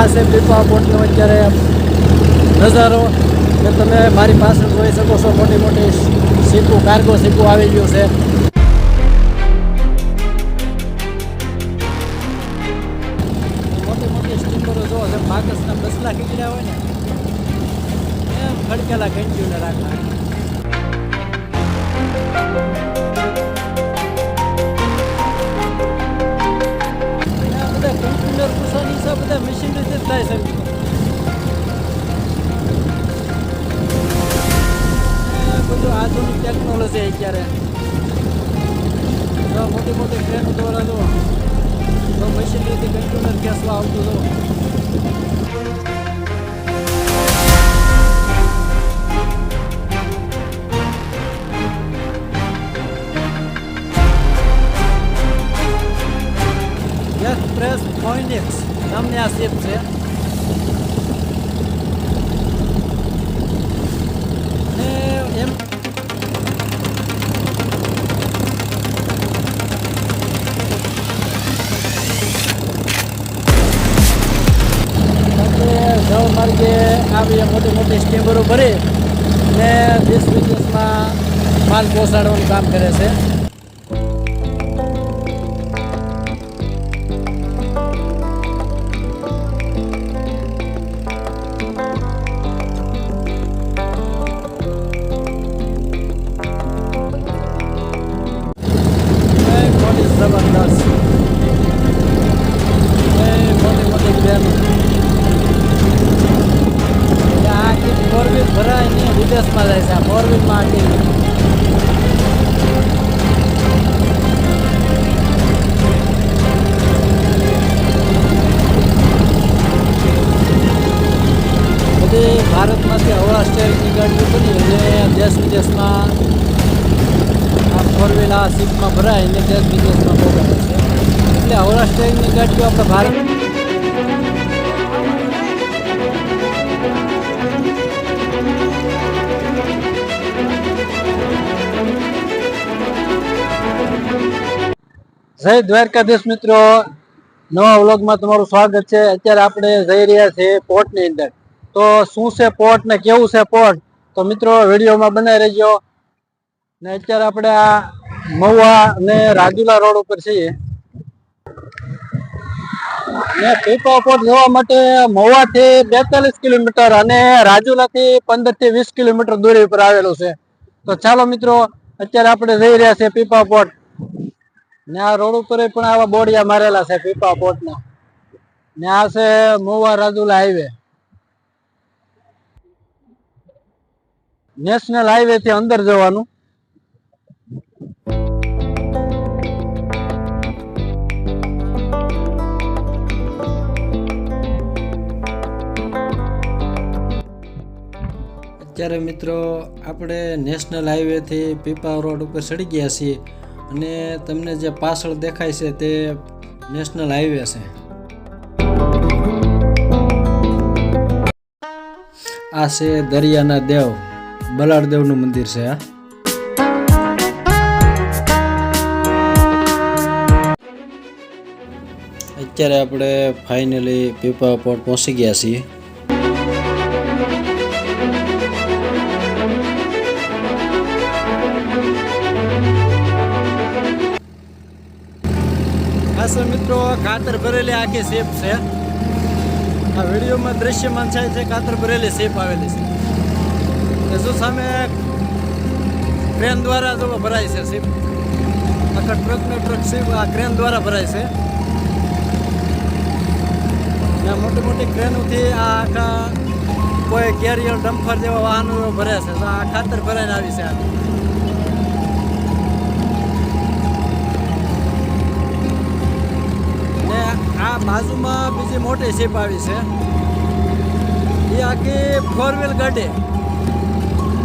આ છે પીપા બોટનો અત્યારે નજારો કે તમે મારી પાસે જોઈ શકો છો મોટી મોટી સીપું કાર્ગો સીપું આવી ગયું છે. મોટી મોટી સ્ટીમરો જો જેમ બાકસના બસલા ખીચડ્યા હોય ને, એમ ખડકેલા કન્ટિન્યુ રાખવા થાય છે બધું આધુનિક ટેકનોલોજી અત્યારે. મોટી મોટી ટ્રેનો દ્વારા જો મશીનરીથી કન્ટેનર ગેસમાં આવતું જો એક્સપ્રેસ ફોઇનિક્સ નામની આ શિપ છે. આવી મોટી મોટી સ્ટીમરો ભરી ને દેશ વિદેશમાં માલ પહોંચાડવાનું કામ કરે છે. હવરા સ્ટેરિંગની ગાડીઓ ભારત જય દ્વારકાધીશ મિત્રો. નવા વ્લોગમાં તમારું સ્વાગત છે. અત્યારે આપણે જઈ રહ્યા છીએ પોર્ટની અંદર. તો શું છે પોર્ટ ને કેવું છે પોર્ટ? તો મિત્રો, વિડીયોમાં બનાવી રહેજો. ને અત્યારે આપણે આ મહુવા ને રાજુલા રોડ ઉપર છીએ. ને પીપા પોર્ટ જવા માટે મહુવાથી બેતાલીસ કિલોમીટર અને રાજુલાથી પંદરથી વીસ કિલોમીટર દૂરી ઉપર આવેલું છે. તો ચાલો મિત્રો, અત્યારે આપણે જઈ રહ્યા છીએ પીપા પોર્ટ ને આ રોડ ઉપર પણ આવા બોડિયા મારેલા છે પીપા પોર્ટ ના આ છે Mahuva Rajula highway. National highway થી અંદર જવાનું. અત્યારે મિત્રો આપણે નેશનલ હાઈવેથી પીપા રોડ ઉપર ચડી ગયા છીએ અને તમને જે પાછળ દેખાય છે તે નેશનલ હાઈવે છે. આ છે દરિયાના દેવ, બલાડદેવનું મંદિર છે આ. અત્યારે આપણે ફાઇનલી પીપા પોર્ટ પહોંચી ગયા છીએ. ખાસ મિત્રો, ખાતર ભરેલી આખી શેપ છે. આ વિડીયોમાં દ્રશ્યમાન થાય છે, ખાતર ભરેલી શેપ આવેલી છે. શું સામે ક્રેન દ્વારા જો ભરાય છે શેપ, આખા ટ્રકને ટ્રક શેપ, આ ક્રેન દ્વારા ભરાય છે. મોટી મોટી ક્રેનોથી આ આખા કોઈ કેરિયર ડમ્ફર જેવા વાહનો ભરે છે. આ ખાતર ભરાઈને આવી છે આ ને આ બાજુમાં બીજી મોટી શિપ આવી છે. એ આખી ફોર વ્હીલ ગાડી.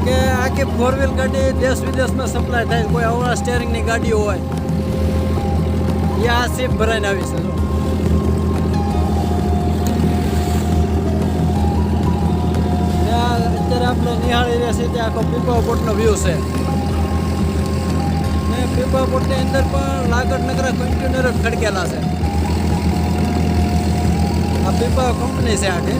કે આખી ફોર વ્હીલ ગાડી દેશ વિદેશમાં સપ્લાય થાય, કોઈ અવળા સ્ટેરિંગની ગાડીઓ હોય. એ આ શિપ ભરાઈને આવી છે, જો. અત્યારે આપણે નિહાળી રહ્યા છીએ ત્યાં આખો પીપા બોટનો વ્યૂ છે. ને પીપા બોટની અંદર પણ લાગડ નગરા જ ખડકેલા છે. આ પીપા કંપની છે આખી.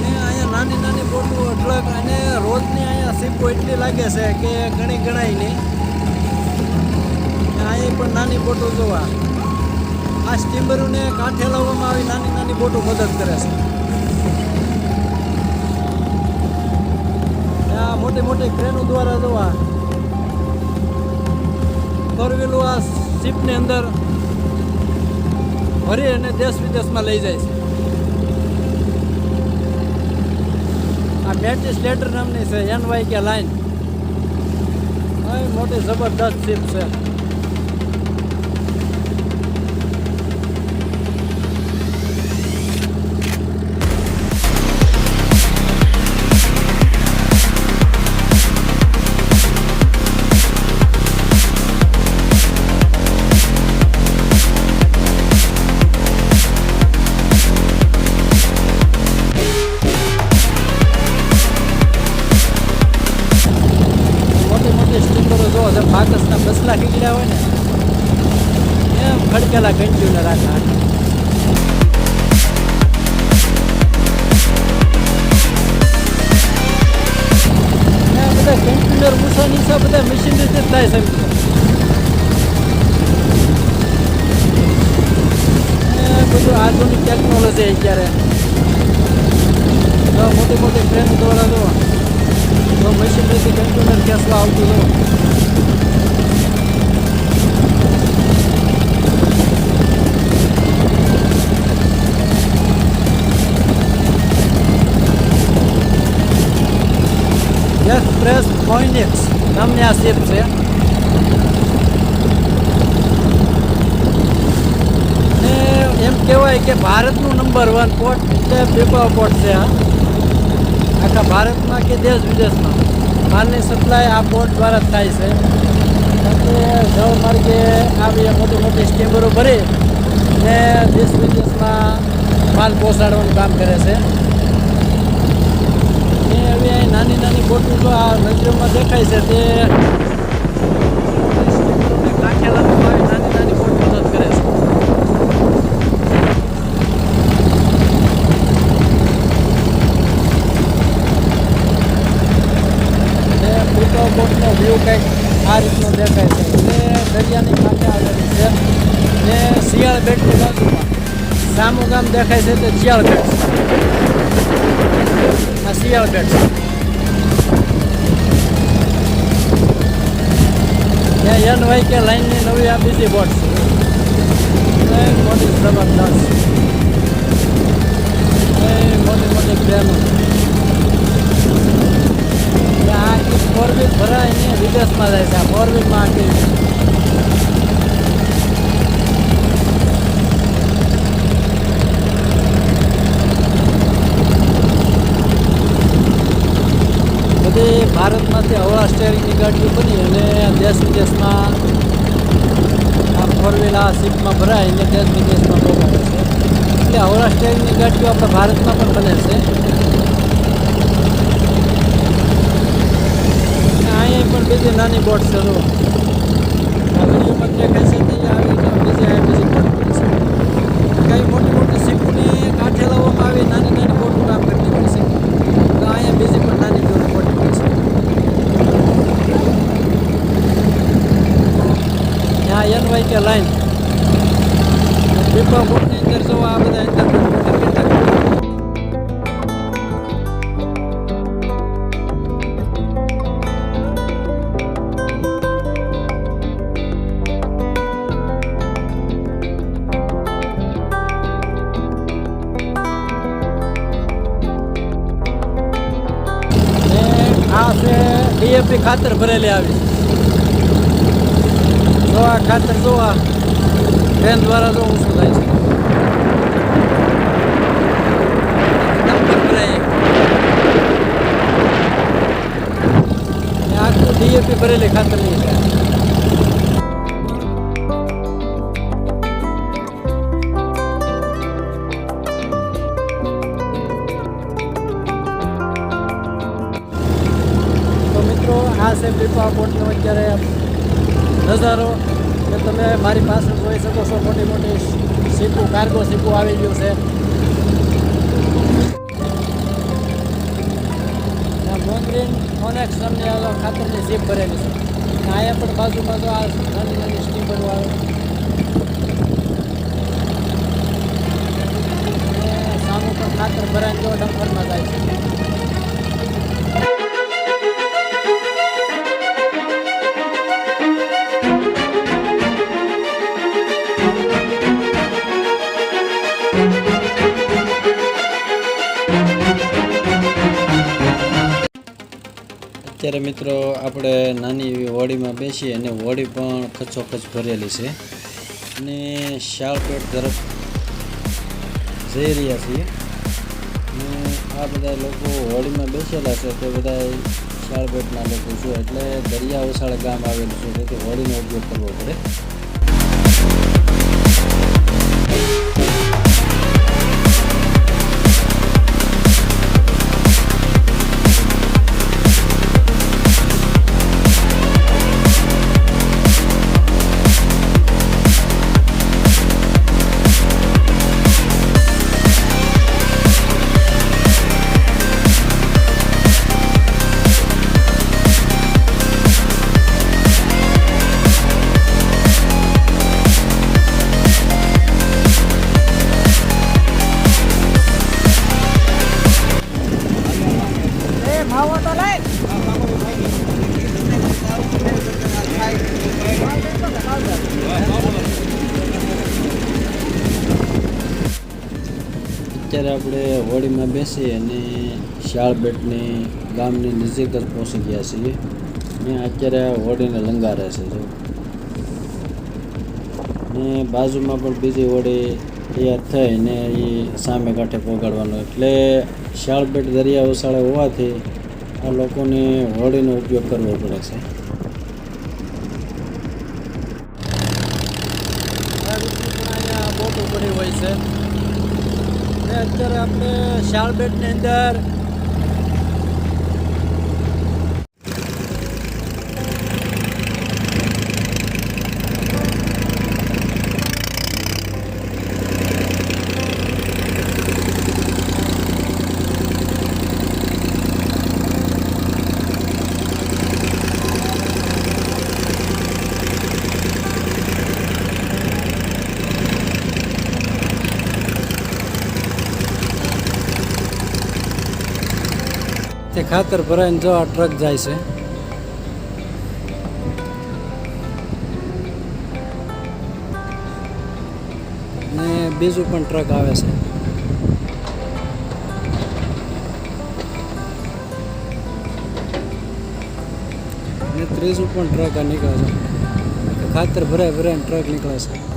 ને અહીંયા નાની નાની બોટો ટ્રક અને રોજની અહીંયા સીપો એટલી લાગે છે કે ઘણી ગણાય નહીં. અહીંયા પણ નાની બોટો જોવા. આ સ્ટીમરોને કાંઠે લાવવામાં આવી નાની નાની બોટો મદદ કરે છે. આ મોટી મોટી ક્રેનો દ્વારા જોવા. ફોર વ્હીલો આ શિપની અંદર ભરી અને દેશ વિદેશમાં લઈ જાય છે. આ મેટિસ લેટર નામની છે, એન વાય કે લાઈન. મોટી જબરદસ્ત શિપ છે. બસલા ખીગડ્યા હોય ને? એમ ખડકેલા કન્ટિન્યુ રાખા બધા કન્ટેનર મૂસાની છે, બધા મશીનરીથી જ થાય છે બધું આધુનિક ટેકનોલોજી અત્યારે. મોટી મોટી ટ્રેન દ્વારા જો તો મશીનરીથી કન્ટેનર ખેંચવા આવતું એક્સપ્રેસ ફોઇનિક્સ નામની આ શિપ છે ને એમ કહેવાય કે ભારતનું નંબર વન પોર્ટ એટલે પીપા પોર્ટ છે આ આખા ભારતમાં કે દેશ વિદેશમાં માલની સપ્લાય આ પોર્ટ દ્વારા જ થાય છે કારણ કે માર્ગે આવી મોટી મોટી સ્ટીમરો ભરી ને દેશ વિદેશમાં માલ પહોંચાડવાનું કામ કરે છે હવે નાની નાની બોટું જો આ નજરમાં દેખાય છે તે કાંઠેલા આવી નાની નાની બોટ મદદ કરે છે. પીપા બોટનો વ્યૂ કંઈક આ રીતનો દેખાય છે. તે દરિયાની કાંઠે આવેલી છે. ને શિયાળ બેટની બાજુમાં. ગામ દેખાય છે તે શિયાળ બેટ છે આ શિયાળ બેટ છે ત્યાં એન હોય કે લાઈનની નવી આ બીજી બોટ છે મોટી જબરદસ્ત. મોટી મોટી ક્રેનો આ ફોર વ્હીલ ભરાય ને વિદેશમાં જાય છે. આ ફોર વ્હીલમાં આખી બધી ભારતમાંથી હવા સ્ટેરિંગની ગાડીઓ બની અને દેશ વિદેશમાં આ ફોર વ્હીલ શિપમાં ભરાય એટલે દેશ વિદેશમાં પહોંચાડે છે. એટલે હવા સ્ટેરિંગની ગાડીઓ આપણા ભારતમાં પણ બને છે. અહીંયા પણ બીજી નાની બોટ છે વિડીયોમાં દેખાય છે આવી બીજી કઈ મોટી મોટી સીપુની કાંઠે લાવવામાં આવી નાની નાની બોટો કામ કરતી હોય છે તો અહીંયા બીજી પણ નાની બોટ બોટ હોય છે ત્યાં N Y K line. Paper બોર્ડની અંદર જો આ બધા અંદર આ ડીએપી ખાતર ભરેલી આવી. છે જો આ ખાતર જો આ ટ્રેન દ્વારા જો શું થાય છે નંબર ભરાય ને આખું ડીએપી ભરેલી ખાતરની છે તો મિત્રો આ છે પીપા બોટનો અત્યારે નજારો કે તમે મારી પાસે જોઈ શકો છો, મોટી મોટી સીપુ, કાર્ગો સીપુ આવી ગયું છે. મોંગરીન ઓનેક્સ નામની આ ખાતરની સીપ ભરેલી છે. અહીંયા પણ બાજુમાં તો આ નાની નાની સ્ટીમરો આવે. સામું પણ ખાતર ભરાઈને જો ડમ્પરમાં જાય છે. અત્યારે મિત્રો આપણે નાની એવી હોડીમાં બેસી અને હોડી પણ ખચોખચ ભરેલી છે. અને શાળપેટ તરફ જઈ રહ્યા છીએ. અને આ બધા લોકો હોડીમાં બેસેલા છે તે બધા શાળપેટના લોકો છે. એટલે દરિયા ઓસાળ ગામ આવેલું છે. તેથી હોળીનો ઉપયોગ કરવો પડે. હોડીમાં બેસી અને શાળબેટની ગામની નજીક જ પહોંચી ગયા છીએ. ને અત્યારે હોડીને લંગારે છે જો. ને બાજુમાં પણ બીજી હોડી તૈયાર થઈ ને એ સામે કાંઠે પહોંચાડવાનું એટલે શાળબેટ દરિયા ઓસાળે હોવાથી આ લોકોને હોડીનો ઉપયોગ કરવો પડે છે. હોય છે. અત્યારે આપણે શાળબેટની અંદર તે ખાતર ભરાઈને જો આ ટ્રક જાય છે. ને બીજું પણ ટ્રક આવે છે. ને ત્રીજું પણ ટ્રક આ નીકળે છે. ખાતર ભરાય ભરાઈને ટ્રક નીકળે છે.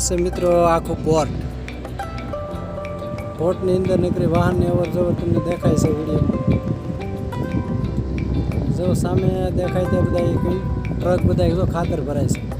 આ મિત્રો, આખું પોર્ટ પોર્ટની અંદર નીકળી વાહનની અવર જવર તમને દેખાય છે વિડીયોમાં. જો સામે દેખાય તે બધા ટ્રક બધા ખાતર ભરાય છે.